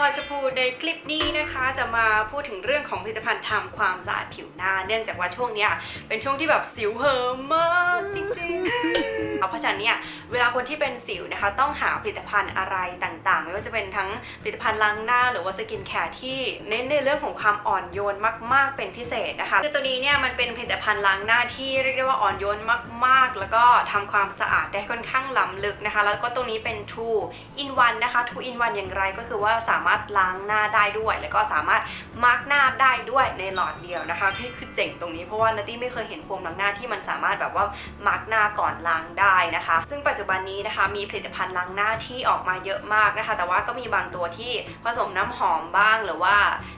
ลอยชพูในคลิปนี้นะคะจะมาพูดถึงเรื่องของผลิตภัณฑ์ทำความสะอาดผิวหน้า เนื่องจากว่าช่วงเนี้ยเป็นช่วงที่แบบสิวเหิมมากจริงๆ เพราะฉะนั้นเนี่ยเวลาคนที่เป็นสิวนะคะ ต้องหาผลิตภัณฑ์อะไรต่างๆ ไม่ว่าจะเป็นทั้งผลิตภัณฑ์ล้างหน้า หรือว่าสกินแคร์ที่เน้นในเรื่องของความอ่อนโยนมาก ๆ เป็นพิเศษนะคะคือตัวนี้เนี่ยมันเป็นผลิตภัณฑ์ล้างหน้าที่เรียกได้ว่าอ่อนโยนมาก ๆ แล้วก็ทำความสะอาดได้ค่อนข้างล้ำลึกนะคะ แล้วก็ตรงนี้เป็น True in one นะคะ True in one อย่างไรก็คือว่าสามารถล้างหน้าได้ด้วย แล้วก็สามารถมาร์กหน้าได้ด้วยในหลอดเดียวนะคะนี่คือเจ๋งตรงนี้เพราะว่านัตตี้ไม่เคยเห็นโฟมล้างหน้าที่มันสามารถแบบว่ามาร์กหน้าก่อนล้างได้นะคะ ซึ่งปัจจุบันนี้นะคะมีผลิตภัณฑ์ล้างหน้าที่ออกมาเยอะมากนะคะ แต่ว่าก็มีบางตัวที่ผสมน้ำหอมบ้าง หรือว่า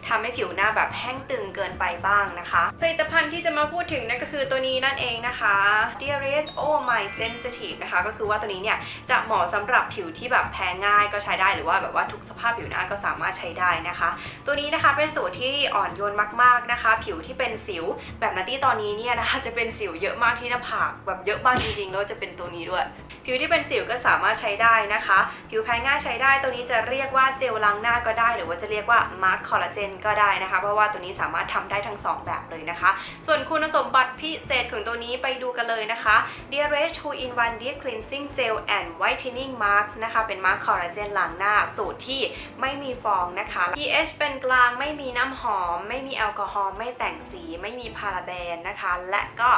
ทำให้ผิวหน้าแบบแห้งตึงเกินไปบ้างนะคะ ผลิตภัณฑ์ที่จะมาพูดถึงนั่นก็คือตัวนี้นั่นเองนะคะ Dearest Oh My Sensitive นะคะ ก็คือว่าตัวนี้เนี่ยจะเหมาะสำหรับผิวที่แบบแพ้ง่ายก็ใช้ได้หรือว่าแบบว่าทุกสภาพผิวหน้าก็สามารถใช้ได้นะคะ ตัวนี้นะคะเป็นสูตรที่อ่อนโยนมากๆนะคะ ผิวที่เป็นสิวแบบนัตตี้ตอนนี้เนี่ยนะคะจะเป็นสิวเยอะมากที่หน้าผากแบบเยอะมากจริงๆแล้วจะเป็นตัวนี้ด้วย ผิวที่เป็นสิวก็สามารถใช้ได้นะคะ ผิวแพ้ง่ายใช้ได้ ตัวนี้จะเรียกว่าเจลล้างหน้าก็ได้ หรือว่าจะเรียกว่ามาร์คคอลลาเจนก็ได้นะคะ เพราะว่าตัวนี้สามารถทำได้ทั้งสองแบบเลยนะคะ ส่วนคุณสมบัติพิเศษของตัวนี้ไปดูกันเลยนะคะ Dearest 2 in 1 Dear Cleansing Gel and Whitening Mask นะคะเป็นมาร์คคอลลาเจนล้างหน้าสูตรที่ไม่มีฟองนะคะ pH เป็นกลางไม่มีน้ำหอม ไม่มีแอลกอฮอล์ไม่แต่งสี ไม่มีพาราเบนนะคะ และก็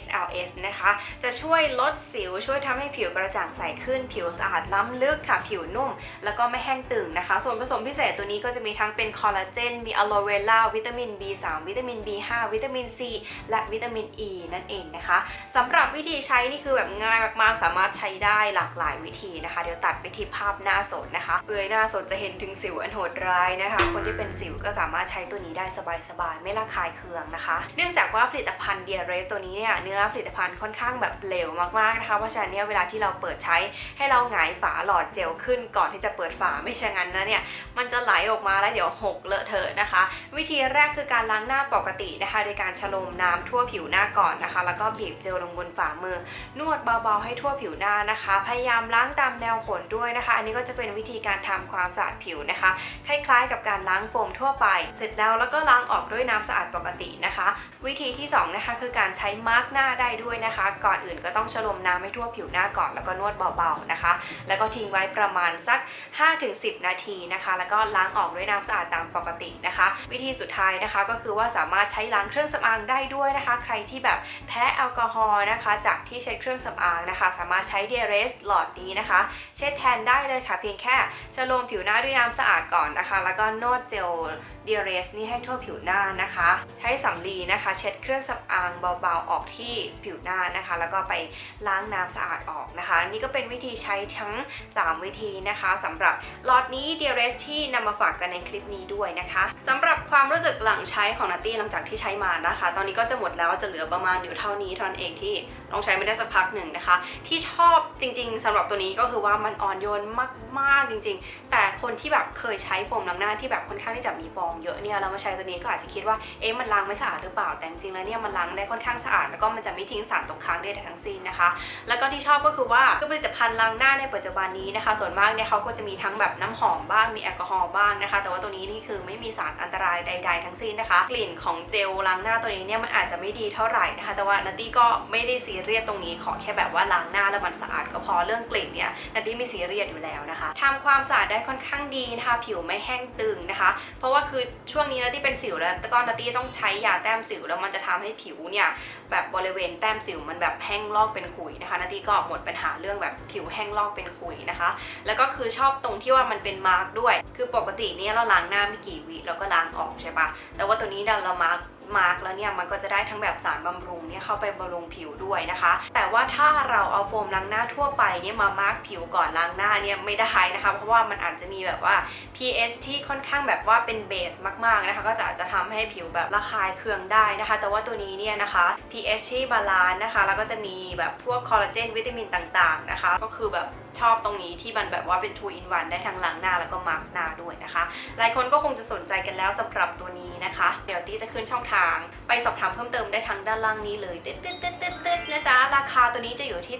SLS นะคะ จะช่วยลดสิวช่วยทำให้ผิวกระจ่างใสขึ้น ผิวสะอาดล้ำลึกค่ะ ผิวนุ่ม แล้วก็ไม่แห้งตึงนะคะ ส่วนผสมพิเศษตัวนี้ก็จะมีทั้งเป็นคอลลาเจน มีอะโลเวล่าวิตามิน B3 วิตามิน B5 วิตามิน C และวิตามิน E นั่นเองนะคะสำหรับวิธีใช้นี่คือแบบง่ายมากๆ สามารถใช้ได้หลากหลายวิธีนะคะ เดี๋ยวตัดไปที่ภาพหน้าสดนะคะเอยหน้าสดจะเห็นถึงสิวอันโหดร้ายนะคะ คนที่เป็นสิวก็สามารถใช้ตัวนี้ได้สบายๆ ไม่ระคายเคืองนะคะ เนื่องจากว่าผลิตภัณฑ์เดียเรสตัวนี้เนี่ยเนื้อผลิตภัณฑ์ค่อนข้างแบบเหลวมากๆนะคะ เพราะฉะนั้นเนี่ยเวลาที่เราเปิดใช้ให้เราหงายฝาหลอดเจลขึ้นก่อนที่จะเปิดฝาไม่ใช่งั้นนะเนี่ยมันจะไหลออกมาแล้วเดี๋ยวหกเลอะเทอะนะคะ วิธีแรกคือการล้างหน้าปกตินะคะ โดยการชะโลมน้ำทั่วผิวหน้าก่อนนะคะ แล้วก็บีบเจลลงบนฝ่ามือ นวดเบาๆให้ทั่วผิวหน้านะคะ พยายามล้างตามแนวขนด้วยนะคะ อันนี้ก็จะเป็นวิธีการทำความสะอาดผิวนะคะคล้ายๆ กับการล้างโฟมทั่วไป เสร็จแล้วแล้วก็ล้างออกด้วยน้ำสะอาดปกตินะคะ วิธีที่สองนะคะคือการใช้มาร์กหน้าได้ด้วยนะคะ ก่อนอื่นก็ต้องชะลมน้ำให้ทั่วผิวหน้าก่อนแล้วก็นวดเบาๆนะคะ แล้วก็ทิ้งไว้ประมาณสัก 5-10 นาทีนะคะ แล้วก็ล้างออกด้วยน้ำสะอาดตามปกตินะคะ วิธีสุดท้ายนะคะก็คือว่าสามารถใช้ล้างเครื่องสำอางได้ด้วยนะคะ ใครที่แบบแพ้แอลกอฮอล์นะคะ จากที่ใช้เครื่องสำอางนะคะ สามารถใช้ d ด r e s หลอดนี้นะคะ เช็ดแทนได้เลยค่ะ เพียงแค่ชะลมผิวหน้าด้วยน้ำสะอาดอาดก่อนนะคะ แล้วก็นวดเจล d ด r e s นี่ให้ทั่วผิวหน้านะคะ ใช้สำลีนะคะ เช็ดเครื่องสำอางเบาๆออกที่ผิวหน้านะคะ แล้วก็ไปล้างน้ำสะอาดออกนะคะ นี่ก็เป็นวิธีใช้ทั้ง 3 วิธีนะคะสำหรับหลอดนี้ d ด r e s ที่นำมาฝากกันในคลิปนี้ด้วยนะคะสำหรับความรู้สึกหลังใช้ของนัตตี้หลังจากที่ใช้มานะคะ ตอนนี้ก็จะหมดแล้วจะเหลือประมาณอยู่เท่านี้ท่านเองที่ลองใช้ไม่ได้สักพักหนึ่งนะคะ ที่ชอบจริง ๆสำหรับตัวนี้ก็คือว่ามันอ่อนโยนมากๆจริง ๆ แต่คนที่แบบเคคยใช้โฟมล้างหน้าที่แบบค่อนข้างที่จะมีฟองเยอะเนี่ยแล้วมาใช้ตัวนี้ก็อาจจะคิดว่าเอ๊ะมันล้างไม่สะอาดหรือเปล่าแต่จริงๆแล้วเนี่ยมันล้างได้ค่อนข้างสะอาดแล้วก็มันจะไม่ทิ้งสารตกค้างได้ทั้งสิ้นนะคะ แล้วก็ที่ชอบก็คือว่าคือผลิตภัณฑ์ล้างหน้าในปัจจุบันนี้นะคะ ส่วนมากเนี่ยเขาก็จะมีทั้งแบบน้ำหอมบ้างมีแอลกอฮอล์บ้างนะคะ แต่ว่าตัวนี้นี่คือไม่มีสารอันตรายใด ๆ ทั้งสิ้นนะคะ กลิ่นของเจลล้างหน้าตัวนี้เนี่ยมันอาจจะไม่ดีเท่าไหร่นะคะ แต่ว่านัตตี้ก็ไม่ได้ซีเรียสตรงนี้ขอแค่แบบว่าล้างหน้าแล้วมันสะอาดก็พอเรื่องกลิ่นเนี่ยนัตตี้ไม่ซีเรียสอยู่แล้วนะคะทำความสะอาดได้ค่อนข้างดีนะคะผิวไม่แห้งตึงนะคะ เพราะว่าคือช่วงนี้นะที่เป็นสิวแล้วต่ก็นัตตี้ต้องใช้ยาแต้มสิวแล้วมันจะทำให้ผิวเนี่ยแบบบริเวณแต้มสิวมันแบบแห้งลอกเป็นขุยนะคะนาตีก็หมดปัญหาเรื่องแบบผิวแห้งลอกเป็นขุยนะคะ แล้วก็คือชอบตรงที่ว่ามันเป็นมาร์กด้วย คือปกติเนี่ยเราล้างหน้าไม่กี่วิเราก็ล้างออกใช่ปะแต่ว่าตัวนี้ดันเรามาร์ก มาร์กแล้วเนี่ยมันก็จะได้ทั้งแบบสารบำรุงเนี่ยเข้าไปบำรุงผิวด้วยนะคะ แต่ว่าถ้าเราเอาโฟมล้างหน้าทั่วไปเนี่ยมามาร์กผิวก่อนล้างหน้าเนี่ยไม่ได้นะคะ เพราะว่ามันอาจจะมีแบบว่า pH ที่ค่อนข้างแบบว่าเป็นเบสมากๆนะคะ ก็จะอาจจะทำให้ผิวแบบระคายเคืองได้นะคะ แต่ว่าตัวนี้เนี่ยนะคะ pH ที่บาลานซ์นะคะ แล้วก็จะมีแบบพวกคอลลาเจนวิตามินต่างๆนะคะ ก็คือแบบชอบตรงนี้ที่มันแบบว่าเป็น2 in 1ได้ทั้งล้างหน้าแล้วก็มาร์กหน้าด้วยนะคะ หลายคนก็คงจะสนใจกันแล้วสำหรับตัวนี้นะคะ เดี๋ยวตี้จะขึ้นช่องทางไปสอบถามเพิ่มเติมได้ทั้งด้านล่างนี้เลยตึ๊ดตึ๊ดตึ๊ดตึ๊ดตึ๊ดนะจ๊ะ ราคาตัวนี้จะอยู่ที่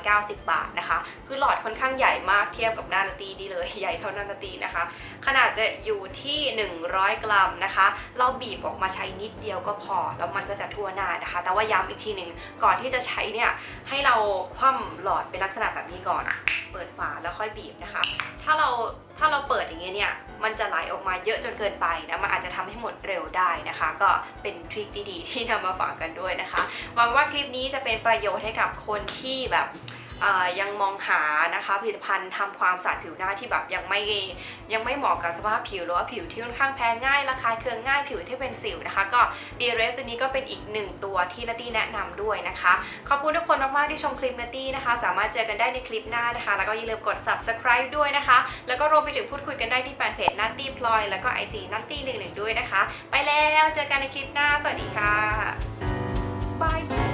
790 บาทนะคะ คือหลอดค่อนข้างใหญ่มากเทียบกับหน้านาตีดีเลย ใหญ่เท่าหน้านาตีนะคะ ขนาดจะอยู่ที่ 100 กรัมนะคะ เราบีบออกมาใช้นิดเดียวก็พอ แล้วมันก็จะทั่วหน้านะคะ แต่ว่าย้ำอีกทีหนึ่งก่อนที่จะใช้เนี่ยให้เราคว่ำหลอดเป็นลักษณะแบบนี้ก่อน เปิดฝาแล้วค่อยบีบนะคะ ถ้าเราถ้าเราเปิดอย่างเงี้ยเนี่ย มันจะไหลออกมาเยอะจนเกินไปนะมันอาจจะทำให้หมดเร็วได้นะคะ ก็เป็นทริคดีๆที่นำมาฝากกันด้วยนะคะหวังว่าคลิปนี้จะเป็นประโยชน์ให้กับคนที่แบบ ยังมองหานะคะผลิตภัณฑ์ทำความสะอาดผิวหน้าที่แบบยังไม่ยังไม่เหมาะกับสภาพผิวหรือว่าผิวที่ค่อนข้างแพ้ง่ายราคาเคืองง่ายผิวที่เป็นสิวนะคะ ก็ดีเรสตัวนี้ก็เป็นอีกหนึ่งตัวที่นัตตี้แนะนำด้วยนะคะ ขอบคุณทุกคนมากๆที่ชมคลิปนัตตี้นะคะ สามารถเจอกันได้ในคลิปหน้านะคะ แล้วก็อย่าลืมกด subscribe ด้วยนะคะ แล้วก็รวมไปถึงพูดคุยกันได้ที่แฟนเพจนัตตี้พลอยแล้วก็ IG นัตตี้หนึ่งหนึ่งด้วยนะคะ ไปแล้วเจอกันในคลิปหน้า สวัสดีค่ะบาย